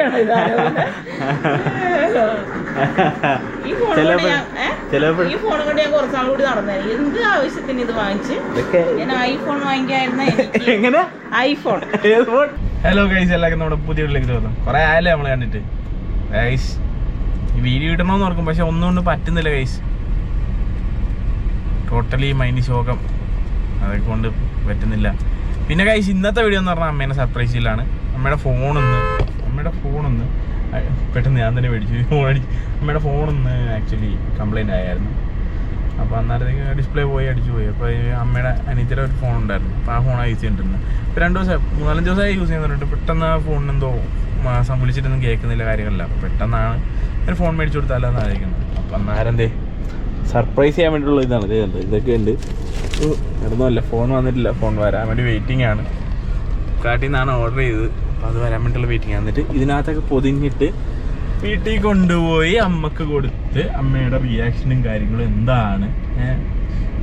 ഈ ഫോൺ കൊണ്ട് ഞാൻ ഈ ഫോൺ ഞാൻ കുറച്ചാൾ കൂടി നടന്നേ എന്ത് ആവശ്യത്തിന് ഇത് വാങ്ങിച്ച്? ഞാൻ ഐഫോൺ വാങ്ങിക്കായിരുന്ന. എങ്ങനെ? ഐഫോൺ ഹലോ ഗൈസ് എല്ലാവർക്കും നമ്മുടെ പുതിയ വീട്ടിലേക്ക് തോന്നും കുറെ ആയല്ലേ നമ്മൾ കണ്ടിട്ട്? ഗൈസ് ഈ വീഡിയോ ഇടണമെന്ന് ഓർക്കും പക്ഷെ ഒന്നും കൊണ്ട് പറ്റുന്നില്ല ഗൈസ് ടോട്ടലി മൈൻഡ് ശോകം. അതൊക്കെ കൊണ്ട് പറ്റുന്നില്ല. പിന്നെ ഗൈസ് ഇന്നത്തെ വീഡിയോ എന്ന് പറഞ്ഞാൽ അമ്മേനെ സർപ്രൈസ് ചെയ്യലാണ് അമ്മയുടെ ഫോണൊന്ന് അമ്മയുടെ ഫോണൊന്ന് പെട്ടെന്ന് ഞാൻ തന്നെ മേടിച്ചു. അമ്മയുടെ ഫോണൊന്ന് ആക്ച്വലി കംപ്ലൈന്റ് ആയായിരുന്നു. അപ്പോൾ അന്നേരത്തേക്ക് ഡിസ്പ്ലേ പോയി അടിച്ചു പോയി. അപ്പോൾ അമ്മയുടെ അനിയത്തിയുടെ ഒരു ഫോൺ ഉണ്ടായിരുന്നു. അപ്പോൾ ആ ഫോണാണ് യൂസ് ചെയ്തിട്ടുണ്ടായിരുന്നത് ഇപ്പോൾ രണ്ട് ദിവസം മൂന്നാലഞ്ച് ദിവസമായി യൂസ് ചെയ്യുന്നുണ്ട്. പെട്ടെന്ന് ആ ഫോണിന് എന്തോ മാസം വിളിച്ചിട്ടൊന്നും കേൾക്കുന്നില്ല കാര്യങ്ങളില്ല. അപ്പോൾ പെട്ടെന്നാണ് ഒരു ഫോൺ മേടിച്ചു കൊടുത്താലോ എന്ന് ആലോചിക്കുന്നത്. അപ്പോൾ അന്നേരം എന്തേ സർപ്രൈസ് ചെയ്യാൻ വേണ്ടിയിട്ടുള്ള ഇതാണ്. ഇതൊക്കെ ഉണ്ട്. ഇതൊന്നുമല്ല ഫോൺ വന്നിട്ടില്ല. ഫോൺ വരാൻ വേണ്ടി വെയിറ്റിംഗ് ആണ്. കാട്ടിൽ നിന്നാണ് ഓർഡർ ചെയ്തത്. അപ്പൊ അത് വരാൻ വേണ്ടിയുള്ള വെയിറ്റിംഗ് എന്നിട്ട് ഇതിനകത്തൊക്കെ പൊതിഞ്ഞിട്ട് വീട്ടിൽ കൊണ്ടുപോയി അമ്മയ്ക്ക് കൊടുത്ത് അമ്മയുടെ റിയാക്ഷനും കാര്യങ്ങളും എന്താണ്?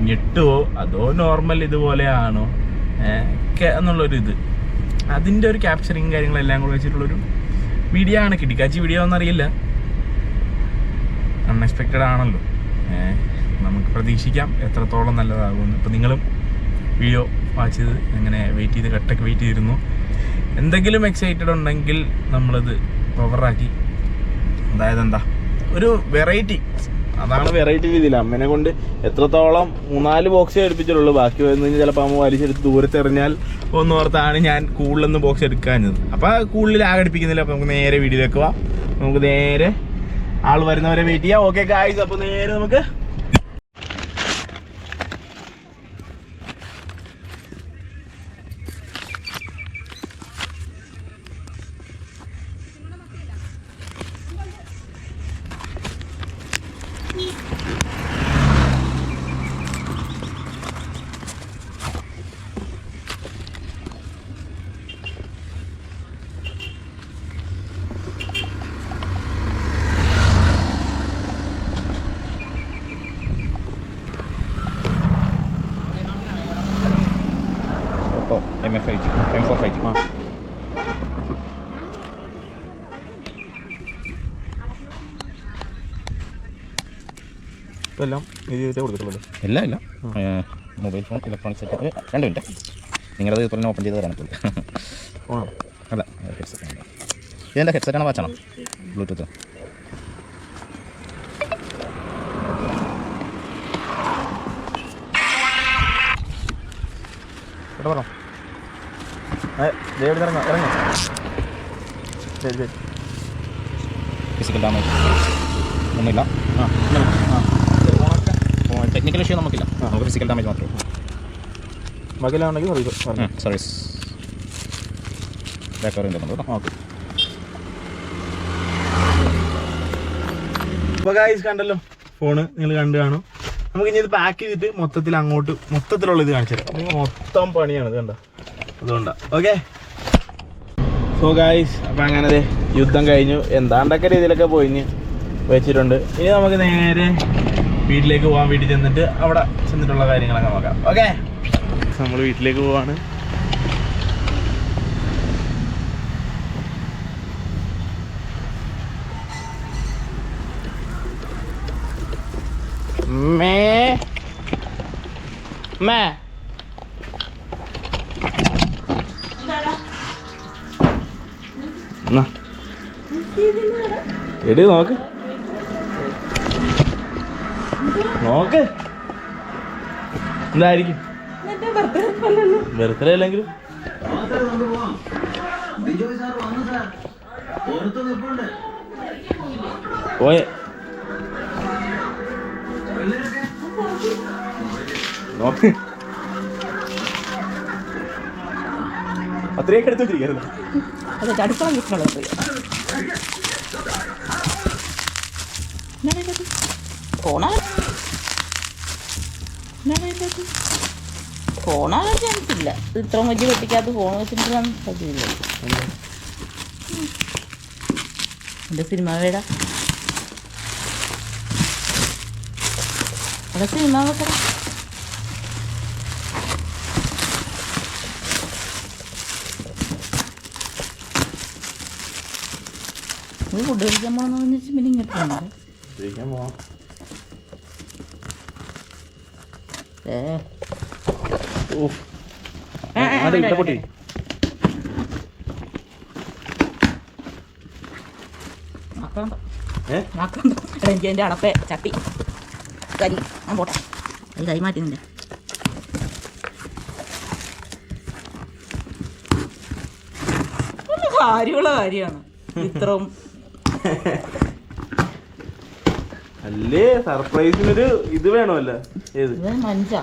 ഞെട്ടുവോ? അതോ നോർമൽ ഇതുപോലെയാണോ? എന്നുള്ളൊരിത് അതിന്റെ ഒരു ക്യാപ്ചറിങ് കാര്യങ്ങളെല്ലാം കൂടെ വെച്ചിട്ടുള്ളൊരു വീഡിയോ ആണ് കിട്ടിക്കാച്ചി വീഡിയോ എന്നറിയില്ല അൺഎക്സ്പെക്റ്റഡ് ആണല്ലോ. നമുക്ക് പ്രതീക്ഷിക്കാം എത്രത്തോളം നല്ലതാകുമെന്ന്. ഇപ്പം നിങ്ങളും വീഡിയോ വാച്ച് ചെയ്ത് അങ്ങനെ വെയിറ്റ് ചെയ്ത് കട്ടൊക്കെ വെയിറ്റ് ചെയ്തിരുന്നു. എന്തെങ്കിലും എക്സൈറ്റഡ് ഉണ്ടെങ്കിൽ നമ്മളത് പവറാക്കി അതായത് എന്താ? ഒരു വെറൈറ്റി അതാണ് വെറൈറ്റി രീതിയിൽ. അമ്മനെ കൊണ്ട് എത്രത്തോളം മൂന്നാൽ ബോക്സേ എടുപ്പിച്ചിട്ടുള്ളൂ. ബാക്കി വന്നു കഴിഞ്ഞാൽ ചിലപ്പോൾ അമ്മ വലിച്ചെടുത്ത് ദൂരത്തെറിഞ്ഞാൽ ഒന്ന് ഓർത്താണ് ഞാൻ കൂടുതലൊന്നും ബോക്സ് എടുക്കാഞ്ഞത്. അപ്പോൾ കൂടുതൽ ആകെ അടുപ്പിക്കുന്നില്ല അപ്പോൾ നമുക്ക് നേരെ വീഡിയോയിലേക്ക് പോവാം നമുക്ക് നേരെ ആൾ വരുന്നവരെ വെയിറ്റ് ചെയ്യാം. ഓക്കെ ഗായ്സ് അപ്പോൾ നേരെ നമുക്ക് കൊടുത്തിട്ടുള്ളത്. എല്ലാം ഇല്ല മൊബൈൽ ഫോൺ ഇലക്ട്രോണിക് സെറ്റ് രണ്ട് മിനിറ്റ്. നിങ്ങളത് ഇപ്പോൾ തന്നെ ഓപ്പൺ ചെയ്ത് പറ്റുള്ളൂ ഫോണാണ് അല്ല ഹെഡ്സെറ്റ് ഇതെന്താ ഹെഡ്സെറ്റ് ആണോ വാച്ചാണോ? ബ്ലൂടൂത്ത് കേട്ടോ പറഞ്ഞോ ദേവിടെ ഇറങ്ങാം ഇറങ്ങാം. ശരി ശരി ഫിസിക്കൽ ഡാമേജ് ഒന്നുമില്ല. ആ ആ ടെക്നിക്കൽ ഇഷ്യൂ നമുക്കില്ല. നമുക്ക് ഫിസിക്കൽ ഡാമേജ് മാത്രമേ ഉണ്ടെങ്കിൽ സർവീസ് സർവീസ് ബാക്ക് ഓക്കെ. അപ്പോൾ കണ്ടല്ലോ ഫോണ് നിങ്ങൾ കണ്ടു കാണും. നമുക്ക് ഇനി ഇത് പാക്ക് ചെയ്തിട്ട് മൊത്തത്തിൽ അങ്ങോട്ട് മൊത്തത്തിലുള്ള ഇത് കാണിച്ചു തരാം. മൊത്തം പണിയാണ് ഇത് കണ്ടോ? അതുകൊണ്ടാണ് ഓക്കെ. സോ ഗായ്സ് അപ്പം അങ്ങനെ യുദ്ധം കഴിഞ്ഞു. എന്താണ്ടൊക്കെ രീതിയിലൊക്കെ പോയിഞ്ഞ് വെച്ചിട്ടുണ്ട്. ഇനി നമുക്ക് നേരെ വീട്ടിലേക്ക് പോകാൻ വീട്ടിൽ ചെന്നിട്ട് അവിടെ ചെന്നിട്ടുള്ള കാര്യങ്ങളൊക്കെ നോക്കാം. ഓക്കെ നമ്മൾ വീട്ടിലേക്ക് പോവാണ്. മേ. എടി നോക്ക്. നോക്ക്. എന്തായിരിക്കും? ബർത്ത്ഡേ അല്ലെങ്കിലും. പോയെ. നോക്ക്. അത്രയൊക്കെ എടുത്ത് അത് അടുക്കള ഫോണാ ഫോണാകാൻ ചാൻസ് ഇല്ല ഇത്ര വലിയ പെട്ടിക്കകത്ത് ഫോൺ വെച്ചിട്ട് പറ്റില്ല എന്റെ സിനിമ വേടാ? അവിടെ സിനിമ വെക്കടാ നീ ഫുഡ് കഴിക്കാൻ പോകണമെന്ന് വെച്ചാൽ പിന്നെ ഇങ്ങോട്ട് വന്നത് ജയിക്കാൻ പോവാം ഏ ഓ ആ, ആ, അതെ വേണ്ട, ഇവിടെ പൊട്ടി അടപ്പേ ചട്ടി കരി ഞാൻ പോട്ടെ അത് കൈ മാറ്റുന്നില്ല കാര്യമുള്ള കാര്യമാണ് ഇത്രയും അല്ലേ സർപ്രൈസിനൊരു ഇത് വേണമല്ല ഏത്? മഞ്ച.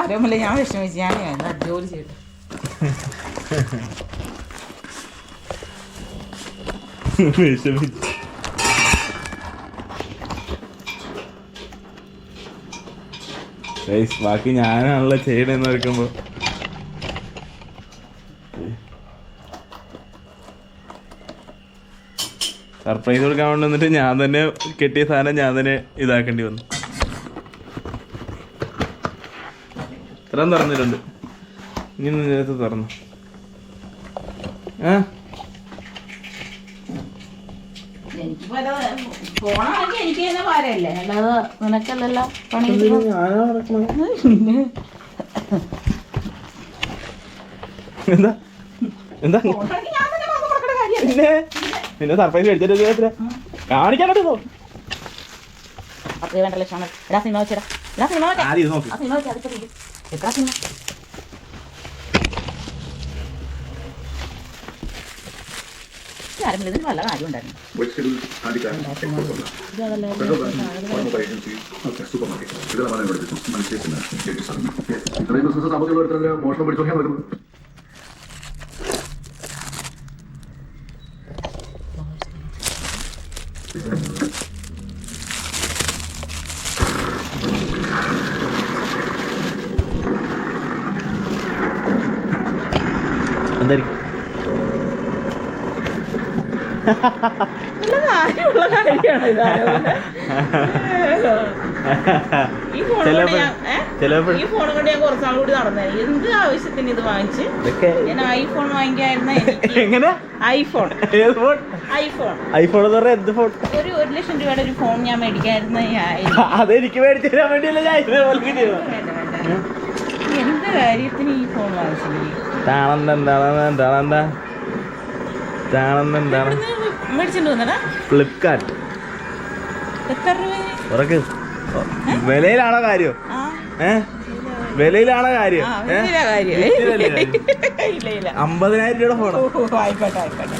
അറിയാമല്ല ഞാൻ വിഷമിച്ചു. ഞാൻ എന്താ ജോലി ചെയ്യട്ടെ വിഷമിച്ചു. ബാക്കി ഞാനാണല്ലോ ചെയ്യണെന്ന് വെക്കുമ്പോ സർപ്രൈസ് കൊടുക്കാൻ വേണ്ടി വന്നിട്ട് ഞാൻ തന്നെ കെട്ടിയ സാധനം ഞാൻ തന്നെ ഇതാക്കേണ്ടി വന്നു. ഇത്രയും തുറന്നിട്ടുണ്ട്. ഇനി നേരത്തെ തുറന്നു. ആ? പല എനിക്ക് തന്നെ ഭാരമല്ലേ? അല്ലാതെ നിനക്കല്ലല്ലോ പണി. എന്താ? എന്താ? പിന്നെ? നിന്നെ സർപ്രൈസ് മേടിച്ചിട്ട് കാണിക്കാനോ അത്രയും വേണ്ട ലക്ഷണം എടാ സിനിമ വെച്ചടാ. എടാ സിനിമ വെച്ചാ. സിനിമ വെച്ചാ. എത്ര സിനിമ? ഇതിന് വല്ല കാര്യം ഉണ്ടായിരുന്നു. എന്തായിരിക്കും നല്ല കാര്യമുള്ള കാര്യമാണ് ഇത് ആരോപണം. ഈ ഫോൺ കൊണ്ട് ഞാൻ കുറച്ചാൾ കൂടി നടന്നേ എന്ത് ആവശ്യത്തിന് ഇത് വാങ്ങിച്ച്? ഞാൻ ഐഫോൺ വാങ്ങിക്കായിരുന്ന എങ്ങനെ? ഐഫോൺ. ഐഫോൺ. ഐഫോൺ എന്ന് പറഞ്ഞാൽ എന്ത് ഫോൺ? ഒരു ഒരു ലക്ഷം രൂപയുടെ ഒരു ഫോൺ ഞാൻ മേടിക്കായിരുന്ന. അതെനിക്ക് മേടിച്ചു തരാൻ വേണ്ടിയല്ല ഞാൻ. എന്ത് കാര്യത്തിന് ഈ ഫോൺ വാങ്ങിച്ചില്ലേ? താണെന്താണെന്താണെന്താ താണെന്താണ് മേടിച്ചിട്ട് വന്നടാ. ഫ്ലിപ്കാർട്ട്. എത്ര ഉറക്ക്. വിലയിലാണോ കാര്യം? വിലയിലാണോ കാര്യം? അമ്പതിനായിരം രൂപയുടെ ഫോണോ ഓ, ആയിക്കോട്ടെ ആയിക്കോട്ടെ.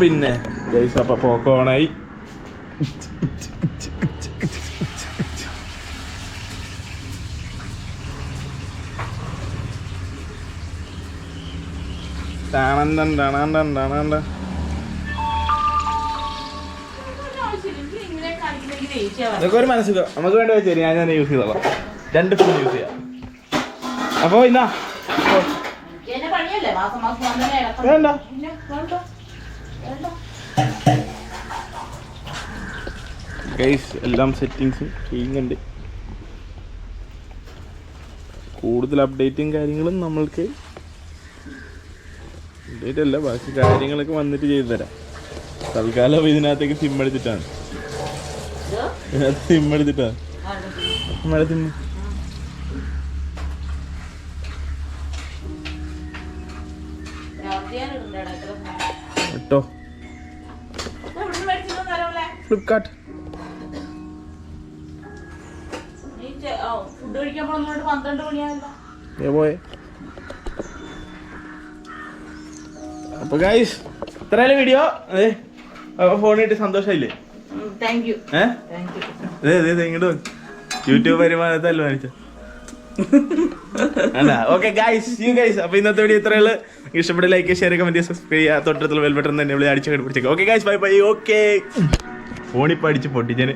പിന്നെ. അപ്പൊ പോക്കോണായി. ഇതൊക്കെ ഒരു മനസ്സിലോ. നമുക്ക് വേണ്ടി വെച്ചേരി ഞാൻ തന്നെ യൂസ് ചെയ്തോളാം. രണ്ട് ഫോൺ യൂസ് ചെയ്യാം. അപ്പൊ ഇന്നാ. ഞാൻ. വേണ്ട. ഗൈസ് എല്ലാം സെറ്റിങ്സ് ചെയ്യുന്നുണ്ട്. കൂടുതൽ അപ്ഡേറ്റും കാര്യങ്ങളും നമ്മൾക്ക് അപ്ഡേറ്റ് അല്ല ബാക്കി കാര്യങ്ങളൊക്കെ വന്നിട്ട് ചെയ്തു തരാം തൽക്കാലം ഇതിനകത്തേക്ക് സിം എടുത്തിട്ടാണ് ഇത് ഇതിനകത്ത് സിം എടുത്തിട്ടാണ്? നമ്മുടെ സിം. കേട്ടോ? ഫ്ലിപ്കാർട്ട് ഫുഡ് കഴിക്കാൻ പോയെ അപ്പൊ ഗൈസ് ഇത്രയും വീഡിയോ അതെ ഫോൺ ഇട്ട് സന്തോഷമായില്ലേ ഏഹ് ഇങ്ങോട്ട്. യൂട്യൂബ് വരുമാനത്തല്ല വാങ്ങിച്ച അല്ല ഓക്കെ ഗൈസ് യു ഗൈസ് അപ്പൊ ഇന്നത്തെ വീഡിയോ ഇത്ര ഇഷ്ടപ്പെട്ട ലൈക്ക് ഷെയർ കമന്റ് സബ്സ്ക്രൈബ് ചെയ്യുക തൊട്ടടുത്തുള്ള ബെൽ ബട്ടൺ തന്നെ വിളി അടിച്ചു കണ്ടുപിടിച്ചേക്കാം. Okay guys bye bye okay ഫോണിപ്പോ അടിച്ച് പൊട്ടിച്ചന്.